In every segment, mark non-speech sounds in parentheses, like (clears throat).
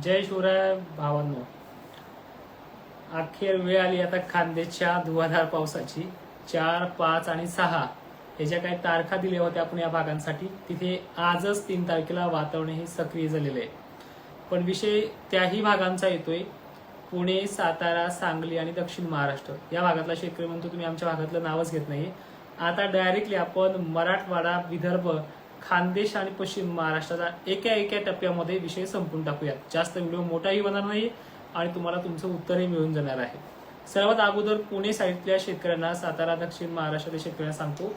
जय शिवराय भावांनो. अखेर वेळ आली आता खानदेशच्या धुवाधार पावसाची. चार पाच आणि सहा याच्या काही तारखा दिल्या होत्या आपण या भागांसाठी तिथे आजच तीन तारखेला वातावरण हे सक्रिय झालेलं आहे. पण विषय त्याही भागांचा येतोय. पुणे सातारा सांगली आणि दक्षिण महाराष्ट्र या भागातला शेतकरी म्हणतो तुम्ही आमच्या भागातलं नावच घेत नाही आता डायरेक्टली आपण मराठवाडा विदर्भ खानदेश आणि पश्चिम महाराष्ट्राचा एका एका टप्प्यामध्ये विषय संपून टाकूयात. जास्त व्हिडिओ मोठाही होणार नाही आणि तुम्हाला तुमचं उत्तरही मिळून जाणार आहे. सर्वात अगोदर पुणे साईडच्या शेतकऱ्यांना सातारा दक्षिण महाराष्ट्रातील शेतकऱ्यांना सांगतो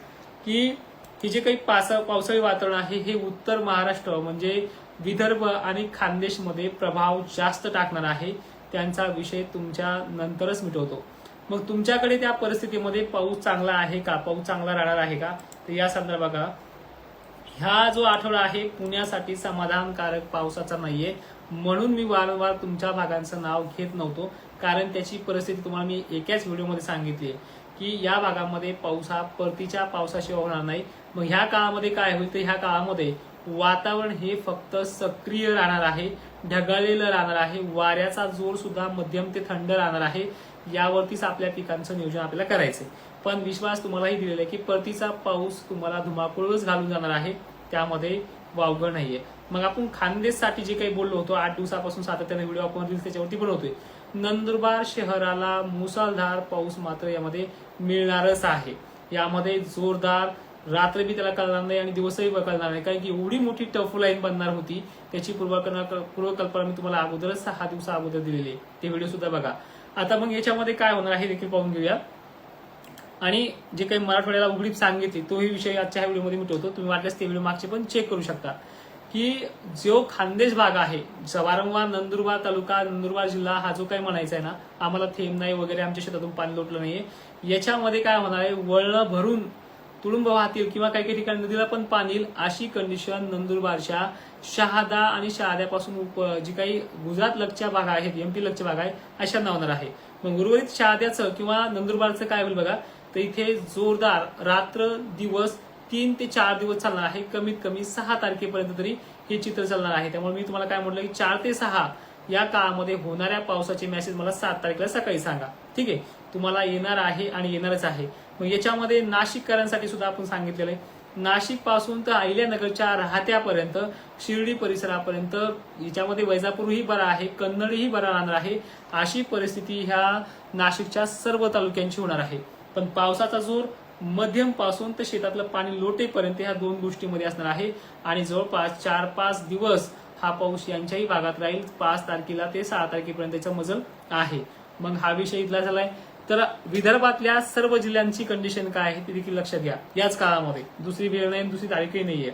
की ही जे काही पासा पावसाळी वातावरण आहे हे उत्तर महाराष्ट्र म्हणजे विदर्भ आणि खानदेशमध्ये प्रभाव जास्त टाकणार आहे त्यांचा विषय तुमच्या नंतरच मिटवतो. मग तुमच्याकडे त्या परिस्थितीमध्ये पाऊस चांगला आहे का? पाऊस चांगला राहणार आहे का? तर या संदर्भात ह्या जो आठवडा आहे पुण्यासाठी समाधानकारक पावसाचा नाहीये. म्हणून मी वारंवार तुमच्या भागांचं नाव घेत नव्हतो. कारण त्याची परिस्थिती तुम्हाला मी एकाच व्हिडिओमध्ये सांगितली की या भागामध्ये पाऊस हा परतीच्या पावसाशिवाय होणार नाही. मग ह्या काळामध्ये काय होईल? तर ह्या काळामध्ये वातावरण हे फक्त सक्रिय राहणार आहे ढगाळलेलं राहणार आहे. वाऱ्याचा जोर सुद्धा मध्यम ते थंड राहणार आहे. यावरतीच आपल्या पिकांचं नियोजन आपल्याला करायचंय. पण विश्वास तुम्हालाही दिलेला आहे की परतीचा पाऊस तुम्हाला धुमाकूळच घालून जाणार आहे. त्यामध्ये वावगं नाहीये. मग आपण खानदेशसाठी जे काही बोललो होतो आठ दिवसापासून सातत्याने व्हिडिओ आपण रील्स त्याच्यावरती बनवतोय नंदुरबार शहराला मुसळधार पाऊस मात्र यामध्ये मिळणारच आहे. यामध्ये जोरदार रात्र बी त्याला कळणार नाही आणि दिवसही कळणार नाही. कारण की एवढी मोठी टफ लाईन बनणार होती त्याची पूर्वकल्पना पूर्वकल्पना मी तुम्हाला अगोदरच सहा दिवसा अगोदर दिलेली आहे. ते व्हिडिओ सुद्धा बघा. आता मग याच्यामध्ये काय होणार आहे देखील पाहून घेऊया. आणि जे काही मराठवाड्याला उघडीप सांगितली तोही विषय आजच्या ह्या व्हिडिओमध्ये मिटवतो तुम्ही वाटल्यास ते व्हिडिओ मागचे पण चेक करू शकता. की जो खानदेश भाग आहे ज- वारंवार नंदुरबार तालुका नंदुरबार जिल्हा हा जो काही म्हणायचा आहे ना आम्हाला थेंब नाही वगैरे आमच्या शेतातून पाणी लोटलं नाहीये. याच्यामध्ये काय होणार आहे वळणं भरून तुडुंब वाहतील किंवा काही काही ठिकाणी नदीला पण पाणी येईल अशी कंडिशन नंदुरबारच्या शहादा आणि शहाद्यापासून उप जी काही गुजरात लगच्या भाग आहेत एमपी लगच्या भाग आहे अशा होणार आहे. मग उर्वरित शहाद्याचं किंवा नंदुरबारचं काय होईल बघा तर इथे जोरदार रात्र दिवस तीन ते चार दिवस चालणार आहे. कमीत कमी सहा तारखेपर्यंत तरी हे चित्र चालणार आहे. त्यामुळे मी तुम्हाला काय म्हटलं की चार ते सहा या काळामध्ये होणाऱ्या पावसाचे मेसेज मला सात तारखेला सकाळी सांगा. ठीक आहे? तुम्हाला येणार आहे आणि येणारच आहे. मग याच्यामध्ये नाशिककरांसाठी सुद्धा आपण सांगितलेलं आहे. नाशिकपासून तर अहिल्यानगरच्या राहत्यापर्यंत शिर्डी परिसरापर्यंत याच्यामध्ये वैजापूरही बरा आहे कन्नडही बरा राहणार आहे. अशी परिस्थिती ह्या नाशिकच्या सर्व तालुक्यांची होणार आहे. पण पावसाचा जोर मध्यमपासून तर शेतातलं पाणी लोटेपर्यंत ह्या दोन गोष्टीमध्ये असणार आहे. आणि जवळपास चार पाच दिवस हा पाऊस यांच्याही भागात राहील. पाच तारखेला ते सहा तारखेपर्यंतचा मजल आहे. मग हा विषय इथला झालाय. तर विदर्भातल्या सर्व जिल्ह्यांची कंडिशन काय आहे ती देखील लक्षात घ्या. याच काळामध्ये दुसरी वेळ नाही दुसरी तारीखही नाहीये.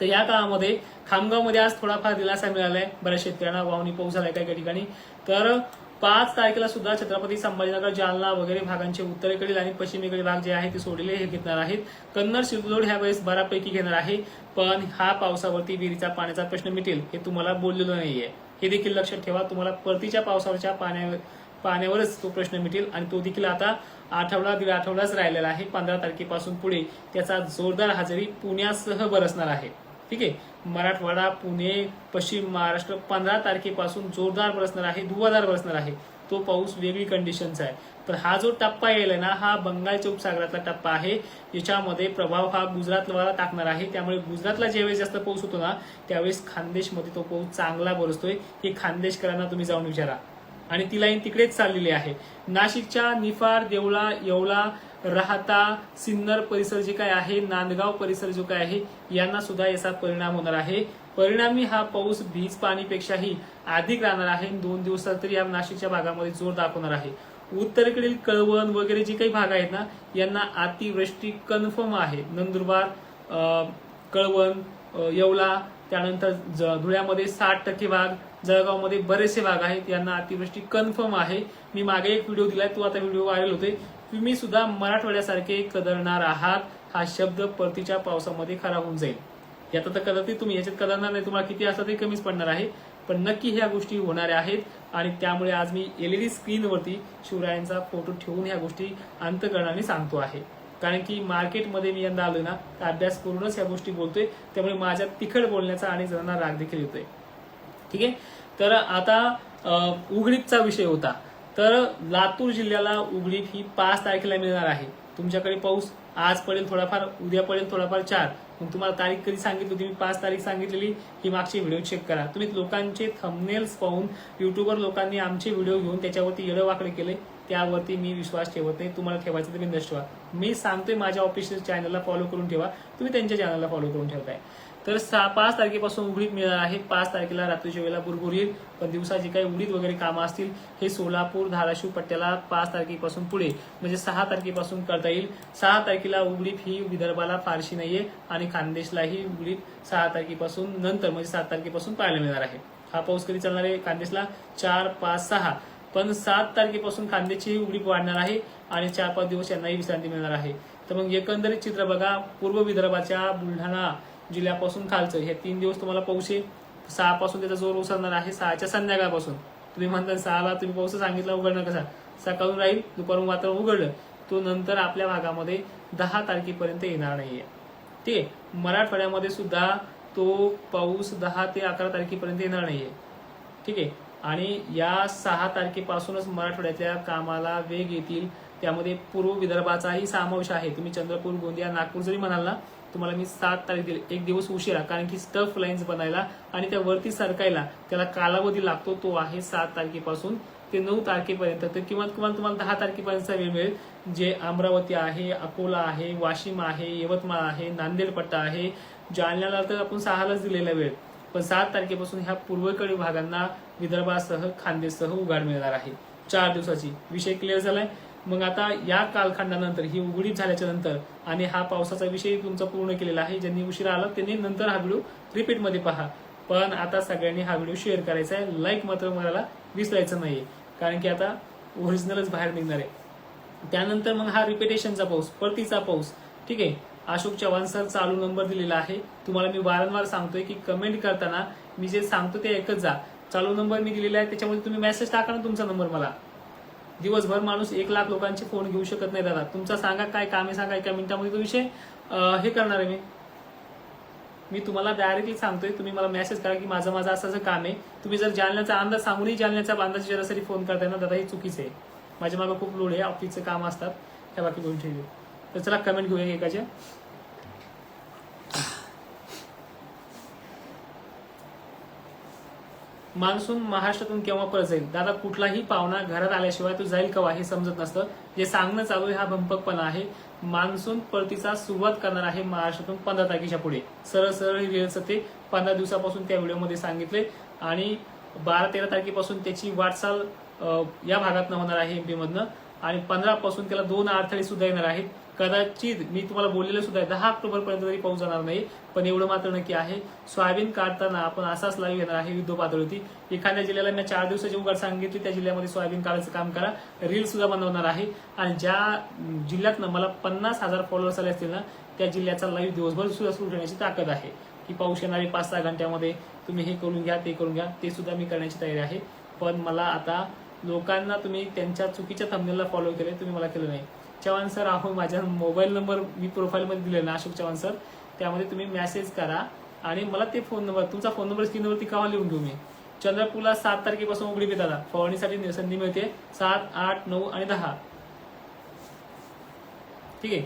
तर या काळामध्ये खामगावमध्ये आज थोडाफार दिलासा मिळालाय. बऱ्याच शेतकऱ्यांना वावणी पाऊस झालाय काही काही ठिकाणी. तर पाच तारखेला सुद्धा छत्रपती संभाजीनगर जालना वगैरे भागांचे उत्तरेकडील आणि पश्चिमेकडील भाग जे आहे ते सोडलेले हे घेणार आहेत. कन्नड सिंधुदुर्ग ह्या वेळेस बऱ्यापैकी घेणार आहे पण हा पावसावरती विहिरीचा पाण्याचा प्रश्न मिटेल हे तुम्हाला बोललेलं नाहीये. हे देखील लक्षात ठेवा तुम्हाला परतीच्या पावसावरच्या पाण्यावर पाण्यावरच तो प्रश्न मिटेल आणि तो देखील आता आठवडा दीड आठवडाच राहिलेला आहे. पंधरा तारखेपासून पुढे त्याचा जोरदार हजेरी पुण्यासह बरसणार आहे. ठीक आहे. मराठवाडा पुणे पश्चिम महाराष्ट्र पंधरा तारखेपासून जोरदार बरसणार आहे धुवाधार बरसणार आहे. तो पाऊस वेगळी कंडिशनचा आहे. तर हा जो टप्पा येईल ना हा बंगालच्या उपसागरातला टप्पा आहे. याच्यामध्ये प्रभाव हा गुजरातला टाकणार आहे. त्यामुळे गुजरातला ज्यावेळेस जास्त पाऊस होतो ना त्यावेळेस खानदेशमध्ये तो पाऊस चांगला बरसतोय. हे खानदेशकरांना तुम्ही जाऊन विचारा. आणि ती लाईन तिकडेच चाललेली आहे. नाशिकच्या निफार देवळा येवला राहता सिन्नर परिसर जे काय आहे नांदगाव परिसर जो काय आहे यांना सुद्धा याचा परिणाम होणार आहे. परिणामी हा पाऊस भीज पाणीपेक्षाही अधिक राहणार आहे दोन दिवसात तरी या नाशिकच्या भागामध्ये जोर दाखवणार आहे. उत्तरेकडील कळवण वगैरे जे काही भाग आहेत ना यांना अतिवृष्टी कन्फर्म आहे. नंदुरबार कळवण येवला त्यानंतर धुळ्यामध्ये साठ टक्के भाग जळगावमध्ये बरेचसे भाग आहेत यांना अतिवृष्टी कन्फर्म आहे. मी मागे एक व्हिडिओ दिलाय तो आता व्हिडिओ व्हायरल होते तुम्ही सुद्धा मराठवाड्यासारखे कदरणार आहात. हा शब्द परतीच्या पावसामध्ये खरा होऊन जाईल. यात तर कदाचित तुम्ही याच्यात कदरणार नाही. तुम्हाला किती असलं तरी कमीच पडणार आहे. पण नक्की ह्या गोष्टी होणाऱ्या आहेत. आणि त्यामुळे आज मी एलईडी स्क्रीनवरती शिवरायांचा फोटो ठेवून ह्या गोष्टी अंतकरणाने सांगतो आहे. कारण की मार्केटमध्ये मी यंदा आलो ना तर अभ्यास करूनच ह्या गोष्टी बोलतोय. त्यामुळे माझ्या तिखट बोलण्याचा आणि जणांना राग देखील येतोय. ठीक आहे? तर आता उघडीपचा विषय होता. तर लातूर जिल्ह्याला उघडीप ही पाच तारखेला मिळणार आहे. तुमच्याकडे पाऊस आज पडेल थोडाफार उद्या पडेल थोडाफार चार. मग तुम्हाला तारीख कधी सांगितली होती? मी पाच तारीख सांगितलेली. ही मागची व्हिडिओ चेक करा. तुम्ही लोकांचे थंबनेल्स पाहून युट्यूबर लोकांनी आमचे व्हिडिओ घेऊन त्याच्यावरती येडवाकडे केले. त्यावरती मी विश्वास ठेवत नाही. तुम्हाला ठेवायचं तर बिंदास ठेवा. मी सांगतोय माझ्या ऑफिशियल चॅनलला फॉलो करून ठेवा. तुम्ही त्यांच्या चॅनलला फॉलो करून ठेवताय. तर सहा पाच तारखेपासून उघडीत मिळणार आहे. पाच तारखेला रात्रीच्या वेळेला बुरबुर येईल. पण दिवसाची काही उडीद वगैरे कामं असतील हे सोलापूर धाराशिव पट्ट्याला पाच तारखेपासून पुढे म्हणजे सहा तारखेपासून करता येईल. सहा तारखेला उघडीप ही विदर्भाला फारशी नाहीये आणि खानदेशलाही उघडीप सहा तारखेपासून नंतर म्हणजे सात तारखेपासून पाहायला मिळणार आहे. हा पाऊस कधी चालणार आहे? खानदेशला चार पाच सहा. पण सात तारखेपासून खांद्याची उघडीप वाढणार आहे आणि चार पाच दिवस यांनाही विश्रांती मिळणार आहे. तर मग एकंदरीत चित्र बघा पूर्व विदर्भाच्या बुलढाणा जिल्ह्यापासून खालचं हे तीन दिवस तुम्हाला पाऊस आहे सहा पासून त्याचा जोर ओसरणार आहे सहाच्या संध्याकाळपासून. तुम्ही म्हणता सहाला तुम्ही पाऊस सांगितला उघडणार कसा? सकाळून राहील दुपारून वातावरण उघडलं तो नंतर आपल्या भागामध्ये दहा तारखेपर्यंत येणार नाहीये. ठीक आहे? मराठवाड्यामध्ये सुद्धा तो पाऊस दहा ते अकरा तारखेपर्यंत येणार नाहीये. ठीक आहे? आणि या सहा तारखेपासूनच मराठवाड्यातल्या कामाला वेग येतील. त्यामध्ये पूर्व विदर्भाचाही समावेश आहे. तुम्ही चंद्रपूर गोंदिया नागपूर जरी म्हणाल ना तुम्हाला मी सात तारीख दिली. एक दिवस उशिरा कारण की स्टफ लाईन्स बनायला आणि त्या वरती सरकायला त्याला कालावधी लागतो तो आहे सात तारखेपासून. ते नऊ तारखेपर्यंत तर किंवा किमान तुम्हाला दहा तारखेपर्यंतचा वेळ मिळेल. जे अमरावती आहे अकोला आहे वाशिम आहे यवतमाळ आहे नांदेड पट्टा आहे. जालन्याला तर आपण सहालाच दिलेला वेळ. पण सात तारखेपासून ह्या पूर्वेकडील भागांना विदर्भासह खांदेसह उघाड मिळणार आहे. चार दिवसाची. विषय क्लिअर झालाय. मग आता या कालखंडानंतर ही उघडीप झाल्याच्यानंतर आणि हा पावसाचा विषय तुमचा पूर्ण केलेला आहे ज्यांनी उशिरा आला त्यांनी नंतर हा व्हिडिओ रिपीटमध्ये पहा. पण आता सगळ्यांनी हा व्हिडिओ शेअर करायचा आहे. लाईक मात्र मला विसरायचं नाहीये. कारण की आता ओरिजिनलच बाहेर निघणार आहे. त्यानंतर मग हा रिपिटेशनचा पाऊस परतीचा पाऊस. ठीक आहे? अशोक चव्हाण सर चालू नंबर दिलेला आहे. तुम्हाला मी वारंवार सांगतोय की कमेंट करताना मी जे सांगतो ते ऐकत जा. चालू नंबर मी दिलेला आहे त्याच्यामध्ये तुम्ही मेसेज टाका ना तुमचा नंबर मला. दिवसभर माणूस एक लाख लोकांचे फोन घेऊ शकत नाही दादा. तुमचा सांगा काय काम आहे सांगा एका मिनिटामध्ये तो विषय. हे करणार आहे मी. मी तुम्हाला डायरेक्टली सांगतोय तुम्ही मला मेसेज करा की माझं माझं असं असं काम आहे. तुम्ही जर जालन्याचा अंदाज सांगूनही जालन्याचा अंदाज जरासरी फोन करताय ना दादा हे चुकीचं आहे. माझ्या मागं खूप लोड आहे ऑफिसचं काम असतात. त्या बाकी बोलून ठेवले तर चला कमेंट घेऊया एकाच्या मान्सून महाराष्ट्रातून केव्हा परत जाईल दादा कुठलाही पाहुणा घरात आल्याशिवाय तो जाईल केव्हा हे समजत नसतं. जे सांगणं चालू आहे हा भंपकपणा आहे. मान्सून परतीचा सुरुवात करणार आहे महाराष्ट्रातून पंधरा तारखेच्या पुढे. सरळ सरळ रिअल्स ते पंधरा दिवसापासून त्या व्हिडिओमध्ये सांगितले. आणि बारा तेरा तारखेपासून त्याची वाटचाल या भागातनं होणार आहे एमपी मधनं. आणि पंधरापासून त्याला दोन अडथळे सुद्धा येणार आहेत. कदाचित मी तुम्हाला बोललेलं सुद्धा आहे दहा ऑक्टोबर पर्यंत तरी पाऊस जाणार नाही पण एवढं मात्र नक्की आहे. सोयाबीन काढताना आपण असाच लाईव्ह येणार आहे युद्ध पातळीवरती. एखाद्या जिल्ह्याला मी चार दिवसाची उघड सांगितली त्या जिल्ह्यामध्ये सोयाबीन काढायचं काम करा. रील सुद्धा बनवणार आहे. आणि ज्या जिल्ह्यातनं मला पन्नास हजार फॉलोअर्स आले असतील ना त्या जिल्ह्याचा लाईव्ह दिवसभर सुद्धा सुरू ठेवण्याची ताकद आहे. की पाऊस येणारे पाच सहा घंट्यामध्ये तुम्ही हे करून घ्या ते करून घ्या ते सुद्धा मी करण्याची तयारी आहे. पण मला आता लोकांना तुम्ही त्यांच्या चुकीच्या थंबनेलला फॉलो केले तुम्ही मला केलं नाही. चव्हाण सर अहो माझ्या मोबाईल नंबर मी प्रोफाईलमध्ये दिलेला अशोक चव्हाण सर. त्यामध्ये तुम्ही मेसेज करा आणि मला ते फोन नंबर तुमचा फोन नंबर स्क्रीनवरती कावा लिहून घेऊ मी? चंद्रपूरला सात तारखेपासून उघडी येतात फवारणीसाठी संधी मिळते. सात आठ नऊ आणि दहा. ठीक आहे?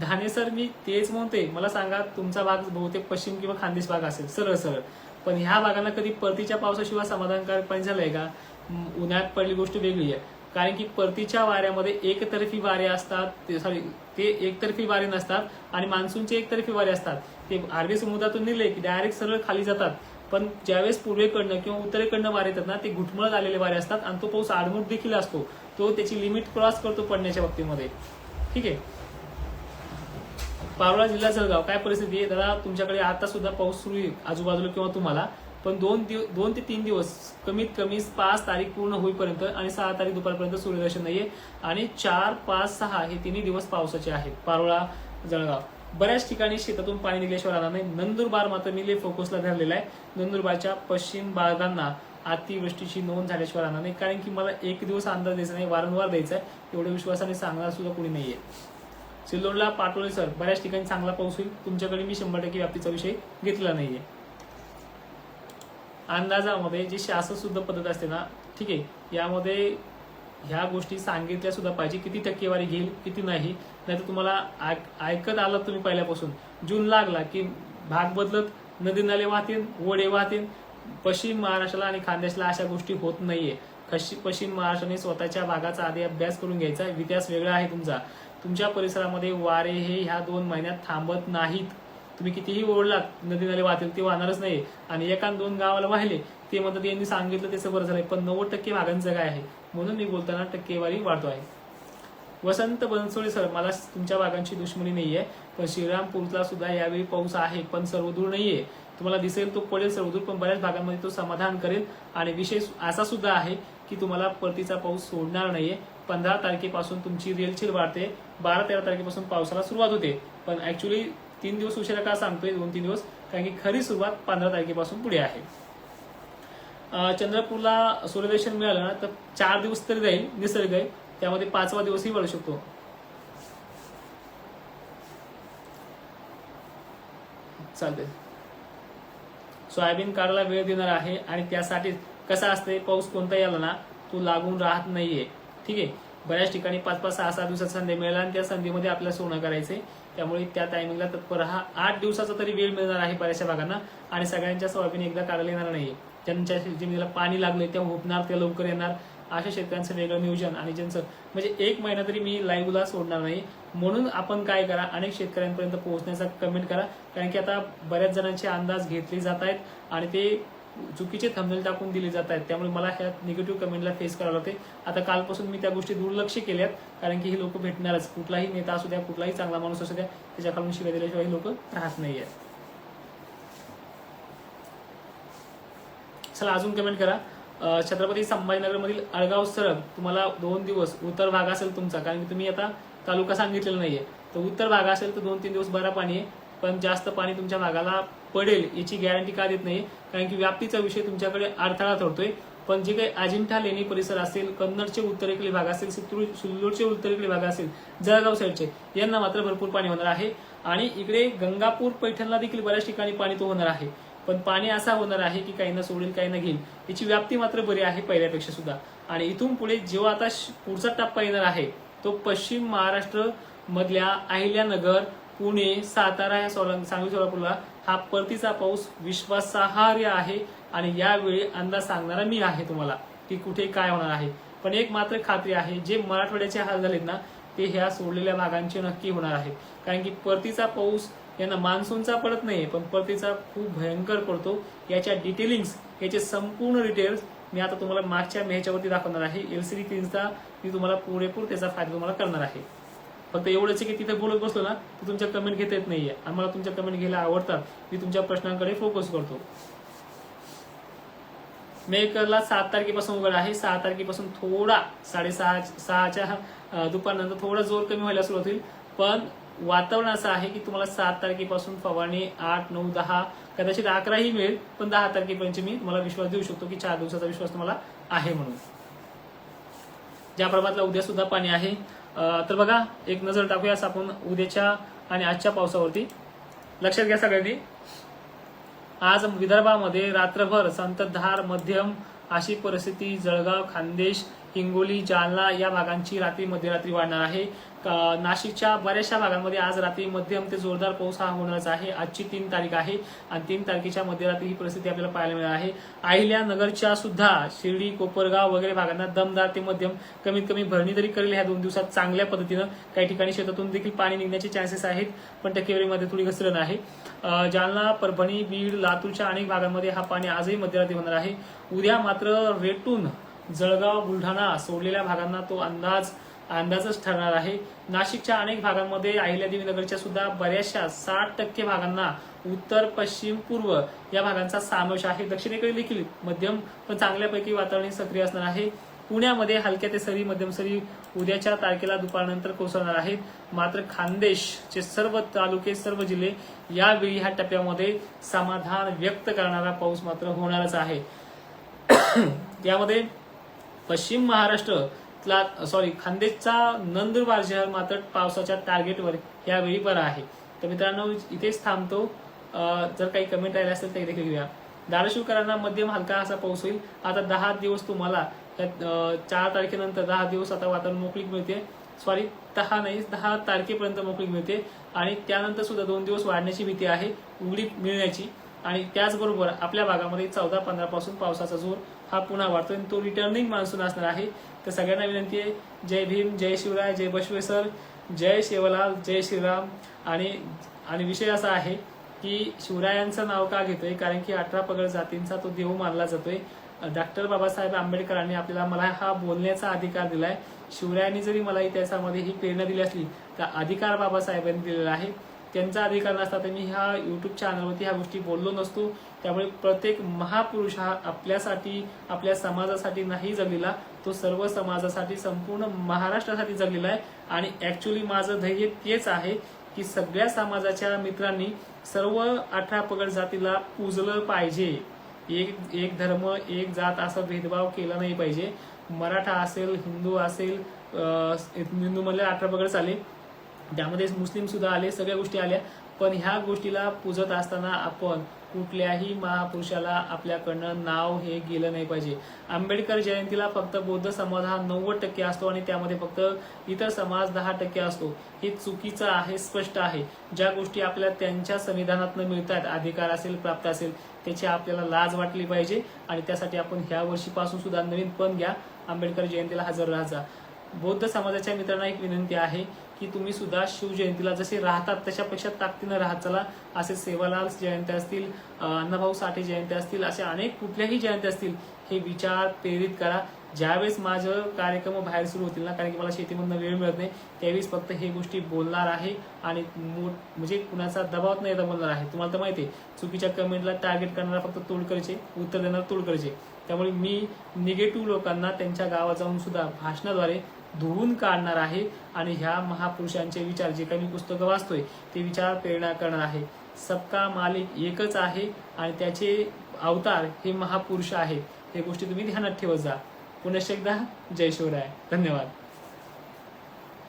धाने सर मी तेच म्हणते मला सांगा तुमचा भाग बहुतेक पश्चिम किंवा खानदेश भाग असेल. सरळ सरळ. पण ह्या भागांना कधी परतीच्या पावसाशिवाय समाधानकारकपणे झालंय का? उन्हाळ्यात पडली गोष्ट वेगळी आहे. कारण की परतीच्या वाऱ्यामध्ये एकतर्फी वारे असतात सॉरी ते एकतर्फी वारे नसतात आणि मान्सूनचे एकतर्फी वारे असतात. ते अरबी समुद्रातून निघले की डायरेक्ट सरळ खाली जातात. पण ज्यावेळेस पूर्वेकडनं किंवा उत्तरेकडनं वारे येतात ना ते घुटमळत आलेले वारे असतात आणि तो पाऊस आडमुट देखील असतो. तो त्याची लिमिट क्रॉस करतो पडण्याच्या बाबतीमध्ये. ठीक आहे? पारोळा जिल्हा जळगाव. काय परिस्थिती आहे? दादा तुमच्याकडे आता सुद्धा पाऊस सुरू आहे आजूबाजूला किंवा तुम्हाला? पण दोन दिवस दोन ते तीन दिवस कमीत कमी पाच तारीख पूर्ण होईपर्यंत आणि सहा तारीख दुपारपर्यंत सूर्यदर्शन नाहीये. आणि चार पाच सहा हे तिन्ही दिवस पावसाचे आहेत. पारोळा जळगाव. बऱ्याच ठिकाणी शेतातून पाणी निघल्याशिवाय राहणार नाही. नंदुरबार मात्र मी ले फोकसला धरलेला आहे. नंदुरबारच्या पश्चिम भागांना अतिवृष्टीची नोंद झाल्याशिवाय राहणार नाही. कारण की मला एक दिवस अंदाज द्यायचा नाही वारंवार द्यायचा आहे. एवढ्या विश्वासाने सांगणार सुद्धा कोणी नाहीये. सिल्लोडला पाटोळे सर बऱ्याच ठिकाणी चांगला पाऊस होईल. तुमच्याकडे मी शंभर टक्के व्याप्तीचा विषय घेतला नाहीये. अंदाजामध्ये जी शास्त्रशुद्ध पद्धत असते ना ठीक आहे यामध्ये ह्या गोष्टी सांगितल्या सुद्धा पाहिजे किती टक्केवारी घेईल किती नाही. नाहीतर तुम्हाला ऐक- ऐकत आलं तुम्ही पहिल्यापासून. जून लागला की भाग बदलत नदी नाले वाहतील ओढे वाहतील. पश्चिम महाराष्ट्राला आणि खानदेशला अशा गोष्टी होत नाहीये. पश्चिम महाराष्ट्राने स्वतःच्या भागाचा आधी अभ्यास करून घ्यायचा. इतिहास वेगळा आहे तुमचा. तुमच्या परिसरामध्ये वारे हे ह्या दोन महिन्यात थांबत नाहीत. तुम्ही कितीही ओढलात नदी नाले वाहतील ते वाहणारच नाही आणि एका दोन गावाला वाहिले ते म्हणतात यांनी सांगितलं त्याचं बरं झालंय. पण नव्वद टक्के भागांचं काय आहे. म्हणून मी बोलताना टक्केवारी वाढतो आहे. वसंत बनसोडे सर मला तुमच्या भागांची दुश्मनी नाहीये पण श्रीरामपूरला सुद्धा यावेळी पाऊस आहे पण सर्वदूर नाहीये. तुम्हाला दिसेल तो पडेल सर्वदूर पण बऱ्याच भागांमध्ये तो समाधान करेल. आणि विशेष असा सुद्धा आहे की तुम्हाला परतीचा पाऊस सोडणार नाहीये. पंधरा तारखेपासून तुमची रेलचेल वाढते. बारा तेरा तारखेपासून पावसाला सुरुवात होते. पण ऍक्च्युली तीन दिवस उशिरा का सांगतोय दोन तीन दिवस कारण की खरी सुरुवात पंधरा तारखेपासून पुढे आहे. चंद्रपूरला सूर्यदर्शन मिळालं ना तर चार दिवस तरी जाईल निसर्ग आहे. त्यामध्ये पाचवा दिवसही वाढू शकतो. चालते सोयाबीन काढायला वेळ देणार आहे आणि त्यासाठी कसं असतंय पाऊस कोणता आला ना तो लागून राहत नाहीये. ठीक आहे? बऱ्याच ठिकाणी पाच पाच सहा सहा दिवसात संधी मिळाला आणि त्या संधीमध्ये आपल्याला सोनं करायचंय. त्यामुळे त्या टायमिंगला तत्पर हा आठ दिवसाचा तरी वेळ मिळणार आहे बऱ्याचशा भागांना आणि सगळ्यांच्या सोयाबीन एकदा काढायला येणार नाही. ज्यांच्या जमिनीला पाणी लागले त्या होपणार त्या लवकर येणार. अशा शेतकऱ्यांचं वेगळं नियोजन आणि ज्यांचं म्हणजे एक महिना तरी मी लाईव्हला सोडणार नाही. म्हणून आपण काय करा अनेक शेतकऱ्यांपर्यंत पोहोचण्याचा कमेंट करा. कारण की आता बऱ्याच जणांचे अंदाज घेतले जात आहेत आणि ते चुकीचे थंबनेल टाकून दिले जात आहेत. त्यामुळे मला ह्या निगेटिव्ह कमेंटला फेस करावं लागते. आता कालपासून मी त्या गोष्टी दुर्लक्ष केल्यात कारण की हे लोक भेटणारच. कुठलाही नेता असू द्या कुठलाही चांगला माणूस असू द्या त्याच्याकडून शिवाय दिल्याशिवाय हे लोक राहत आहेत चला अजून कमेंट करा. छत्रपती संभाजीनगरमधील अळगाव सडक तुम्हाला दोन दिवस उत्तर भाग असेल तुमचा कारण की तुम्ही आता तालुका सांगितलेला नाहीये. तर उत्तर भाग असेल तर दोन तीन दिवस बरा पाणी आहे पण जास्त पाणी तुमच्या भागाला पडेल याची गॅरंटी का देत नाही? कारण की व्याप्तीचा विषय तुमच्याकडे अडथळा ठरतोय. पण जे काही अजिंठा लेणी परिसर असेल कन्नडचे उत्तरेकडील भाग असेल सित्तूर उत्तरेकडे उत्तरेकडील भाग असेल जळगाव साईडचे यांना मात्र भरपूर पाणी होणार आहे. आणि इकडे गंगापूर पैठणला देखील बऱ्याच ठिकाणी पाणी तो होणार आहे. पण पाणी असा होणार आहे की काहींना सोडेल काहींना घेईल याची व्याप्ती मात्र बरी आहे पहिल्यापेक्षा सुद्धा. आणि इथून पुढे जेव्हा आता पुढचा टप्पा येणार आहे तो पश्चिम महाराष्ट्र मधल्या अहिल्यानगर पुणे सातारा या सोला सांगली सोलापूरला हा परतीचा पाऊस विश्वासार्ह आहे आणि यावेळी अंदाज सांगणारा मी आहे तुम्हाला की कुठे काय होणार आहे. पण एक मात्र खात्री आहे जे मराठवाड्याचे हाल झालेत ना ते ह्या सोडलेल्या भागांचे नक्की होणार आहेत कारण की परतीचा पाऊस यांना मान्सूनचा पडत नाही पण परतीचा खूप भयंकर पडतो. याच्या डिटेलिंग्स याचे संपूर्ण डिटेल्स मी आता तुम्हाला मागच्या ह्याच्यावरती दाखवणार आहे. एलसीडी क्रीनचा मी तुम्हाला पुरेपूर त्याचा फायदा तुम्हाला करणार आहे. फक्त एवढंच आहे की तिथे बोलत बसलो ना तर तुमच्या कमेंट घेता येत नाहीये. आम्हाला मला तुमच्या कमेंट घ्यायला आवडतात. मी तुमच्या प्रश्नांकडे फोकस करतो. मेकरला सात तारखेपासून उघड आहे. सहा तारखेपासून थोडा साडेसहा सहाच्या दुपारनंतर थोडा जोर कमी व्हायला सुरुवात होईल. पण वातावरण असं आहे की तुम्हाला सात तारखेपासून फवारणी आठ नऊ दहा कदाचित अकराही मिळेल पण दहा तारखेपर्यंत मी तुम्हाला विश्वास देऊ शकतो की चार दिवसाचा विश्वास तुम्हाला आहे म्हणून. ज्या प्रमाणातला उद्या सुद्धा पाणी आहे. तर बघा एक नजर टाकूयास आपण उद्याच्या आणि आजच्या पावसावरती. लक्षात घ्या सगळ्यांनी. आज विदर्भामध्ये रात्रभर संततधार मध्यम अशी परिस्थिती जळगाव खानदेश हिंगोली जालना या भागांची रात्री मध्यरात्री वाढणार आहे. नाशिकच्या बऱ्याचशा भागांमध्ये आज रात्री मध्यम ते जोरदार पाऊस हा होणारच आहे. आजची तीन तारीख आहे आणि तीन तारखेच्या मध्यरात्री ही परिस्थिती आपल्याला पाहायला मिळणार आहे. अहिल्या नगरच्या सुद्धा शिर्डी कोपरगाव वगैरे भागांना दमदार ते मध्यम कमीत कमी भरणी तरी करेल ह्या दोन दिवसात चांगल्या पद्धतीनं. काही ठिकाणी शेतातून देखील पाणी निघण्याचे चान्सेस आहेत पण टक्केवारीमध्ये थोडी घसरण आहे. जालना परभणी बीड लातूरच्या अनेक भागांमध्ये हा पाणी आजही मध्यरात्री होणार आहे. उद्या मात्र रेटून जळगाव बुलढाणा सोडलेल्या भागांना तो अंदाज अंदाजच ठरणार आहे. नाशिकच्या अनेक भागांमध्ये अहिल्यादेवी नगरच्या सुद्धा बऱ्याचशा साठ टक्के भागांना उत्तर पश्चिम पूर्व या भागांचा समावेश आहे. दक्षिणेकडे देखील मध्यम पण चांगल्यापैकी वातावरण सक्रिय असणार आहे. पुण्यामध्ये हलक्या ते सरी मध्यम सरी उद्याच्या तारखेला दुपारनंतर कोसळणार आहेत मात्र खानदेशचे सर्व तालुके सर्व जिल्हे यावेळी ह्या टप्प्यामध्ये समाधान व्यक्त करणारा पाऊस मात्र होणारच आहे. (clears throat) यामध्ये पश्चिम महाराष्ट्र महाराष्ट्रातला सॉरी खानदेशचा नंदुरबार शहर मात्र पावसाच्या टार्गेटवर यावेळी बरा आहे. तर मित्रांनो इथेच थांबतो. जर काही कमेंट राहिले असेल तर देखील घेऊया. धाराशिवकरांना मध्यम हलका असा पाऊस होईल. आता दहा दिवस तुम्हाला चार तारखेनंतर दहा दिवस आता वातावरण मोकळीक मिळते. सॉरी दहा नाही दहा तारखेपर्यंत मोकळीक मिळते. आणि त्यानंतर सुद्धा दोन दिवस वाढण्याची भीती आहे उघडीप मिळण्याची. आणि त्याचबरोबर आपल्या भागामध्ये चौदा पंधरा पासून पावसाचा जोर हा पुन्हा वाढतो आणि तो रिटर्निंग मान्सून असणार आहे. तर सगळ्यांना विनंती आहे. जय भीम जय शिवराय जय बसवेश्वर जय शिवलाल जय श्रीराम. आणि आणि विषय असा आहे की शिवरायांचं नाव का घेतोय? कारण की अठरा पगड जातींचा तो देव मानला जातोय. डॉक्टर बाबासाहेब आंबेडकरांनी आपल्याला मला हा बोलण्याचा अधिकार दिलाय. शिवरायांनी जरी मला इतिहासामध्ये ही प्रेरणा दिली असली तर अधिकार बाबासाहेबांनी दिलेला आहे. त्यांचा अधिकार नसता तर मी ह्या युट्यूब चॅनलवरती ह्या गोष्टी बोललो नसतो. त्यामुळे प्रत्येक महापुरुष हा आपल्यासाठी आपल्या समाजासाठी नाही जगलेला तो सर्व समाजासाठी संपूर्ण महाराष्ट्रासाठी जगलेला आहे. आणि ऍक्च्युली माझं ध्येय तेच आहे की सगळ्या समाजाच्या मित्रांनी सर्व अठरा पगड जातीला पूजलं पाहिजे. एक एक धर्म एक जात असा भेदभाव केला नाही पाहिजे. मराठा असेल हिंदू असेल हिंदू म्हणले अठरा पगड चालेल. त्यामध्ये मुस्लिम सुद्धा आले सगळ्या गोष्टी आल्या. पण ह्या गोष्टीला पूजत असताना आपण कुठल्याही महापुरुषाला आपल्याकडनं नाव हे गेलं नाही पाहिजे. आंबेडकर जयंतीला फक्त बौद्ध समाज हा नव्वद टक्के असतो आणि त्यामध्ये फक्त इतर समाज दहा टक्के असतो. हे चुकीचं आहे स्पष्ट आहे. ज्या गोष्टी आपल्याला त्यांच्या संविधानातनं मिळतात अधिकार असेल प्राप्त असेल त्याची आपल्याला लाज वाटली पाहिजे आणि त्यासाठी आपण ह्या वर्षीपासून सुद्धा नवीन पण घ्या. आंबेडकर जयंतीला हजर राहा. बौद्ध समाजाच्या मित्रांना एक विनंती आहे की तुम्ही सुद्धा शिवजयंतीला जसे राहतात तशापेक्षा ताकदीनं राहत चला. असे सेवालाल जयंती असतील अण्णाभाऊ साठे जयंती असतील असे अनेक कुठल्याही जयंती असतील हे विचार प्रेरित करा. ज्यावेळेस माझं कार्यक्रम बाहेर सुरू होतील ना कारण की मला शेतीमधनं वेळ मिळत नाही त्यावेळेस फक्त हे गोष्टी बोलणार आहे आणि म्हणजे कुणाचा दबाव नाही येता बोलणार आहे. तुम्हाला तर माहिती आहे चुकीच्या कमेंटला टार्गेट करणारा फक्त तोडकरचे उत्तर देणार तोडकरचे. त्यामुळे मी निगेटिव्ह लोकांना त्यांच्या गावात जाऊन सुद्धा भाषणाद्वारे धुवून काढणार आहे आणि ह्या महापुरुषांचे विचार जे काही मी पुस्तकं वाचतोय ते विचार प्रेरणा करणार आहे. सबका मालिक एकच आहे आणि त्याचे अवतार हे महापुरुष आहेत. हे गोष्टी तुम्ही ध्यानात ठेवत जा. पुनश्च एकदा जय शिवराय. धन्यवाद.